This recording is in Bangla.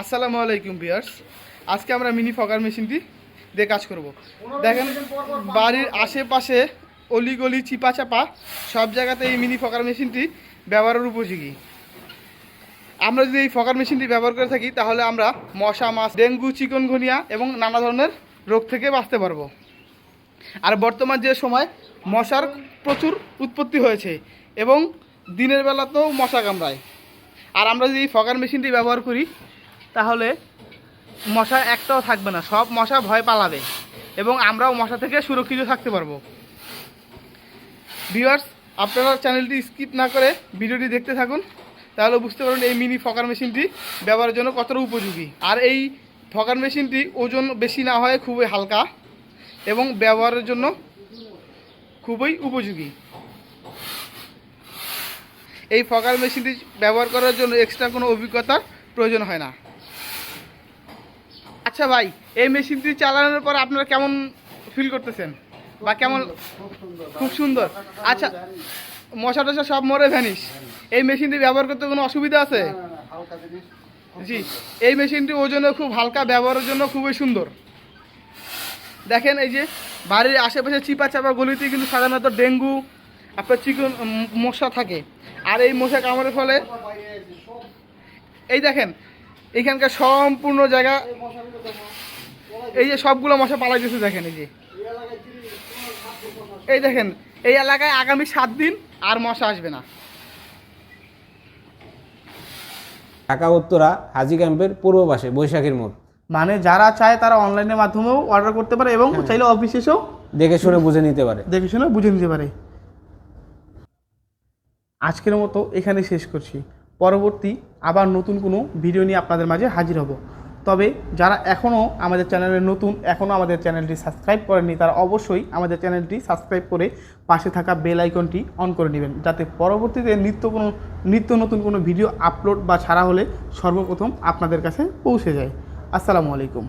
আসসালামু আলাইকুম বিয়ার্স আজকে আমরা মিনি ফগার মেশিনটি দিয়ে কাজ করব। দেখেন, বাড়ির আশেপাশে অলিগলি চিপা চাপা সব জায়গাতে এই মিনি ফকার মেশিনটি ব্যবহারের উপযোগী। আমরা যদি এই ফকার মেশিনটি ব্যবহার করে থাকি, তাহলে আমরা মশা, মাছ, ডেঙ্গু চিকনগুনিয়া এবং নানা ধরনের রোগ থেকে বাঁচতে পারব। আর বর্তমান যে সময় মশার প্রচুর উৎপত্তি হয়েছে এবং দিনের বেলাতেও মশা কামড়ায়। আর আমরা যদি এই ফগার মেশিনটি ব্যবহার করি তাহলে মশা একটাও থাকবে না, সব মশা ভয় পালাবে এবং আমরাও মশা থেকে সুরক্ষিত থাকতে পারব। ভিউয়ার্স আপনারা চ্যানেলটি স্কিপ না করে ভিডিওটি দেখতে থাকুন, তাহলে বুঝতে পারবেন এই মিনি ফকার মেশিনটি ব্যবহারের জন্য কতটা উপযোগী। আর এই ফকার মেশিনটি ওজন বেশি না হয়, খুবই হালকা এবং ব্যবহারের জন্য খুবই উপযোগী। এই ফকার মেশিনটি ব্যবহার করার জন্য এক্সট্রা কোনো অভিজ্ঞতার প্রয়োজন হয় না। আচ্ছা ভাই এই মেশিনটি চালানোর পর আপনারা কেমন ফিল করতেছেন? বা কেমন খুব সুন্দর আচ্ছা মশা টশা সব মরে ভ্যানিস এই মেশিনটি ব্যবহার করতে কোনো অসুবিধা আছে? জি এই মেশিনটি ওজনে খুব হালকা ব্যবহারের জন্য খুবই সুন্দর। দেখেন এই যে বাড়ির আশেপাশে চিপা চাপা গলিতে কিন্তু সাধারণত ডেঙ্গু আপনার চিকন মশা থাকে। আর এই মশা কামড়ের ফলে এই দেখেন এখানকার সম্পূর্ণ জায়গা এই যে সবগুলো মশা পালাই গেছে দেখেন এই যে। এই দেখেন এই এলাকায় আগামী সাত দিন আর মশা আসবে না। ঢাকা উত্তরা হাজি ক্যাম্পের পূর্ব পাশে বৈশাখীর মোড়। মানে যারা চায় তারা অনলাইনের মাধ্যমেও অর্ডার করতে পারে এবং চাইলে অফিসে এসেও দেখে শুনে বুঝে নিতে পারে। দেখে শুনে বুঝে নিতে পারে। আজকের মতো এখানে শেষ করছি। পরবর্তী আবার নতুন কোনো ভিডিও নিয়ে আপনাদের মাঝে হাজির হব। তবে যারা এখনও আমাদের চ্যানেলে নতুন এখনও আমাদের চ্যানেলটি সাবস্ক্রাইব করেননি, তারা অবশ্যই আমাদের চ্যানেলটি সাবস্ক্রাইব করে পাশে থাকা বেল আইকনটি অন করে নেবেন, যাতে পরবর্তীতে নিত্য কোনো, নিত্য নতুন কোনো ভিডিও আপলোড বা ছাড়া হলে সর্বপ্রথম আপনাদের কাছে পৌঁছে যায়। আসসালামু আলাইকুম।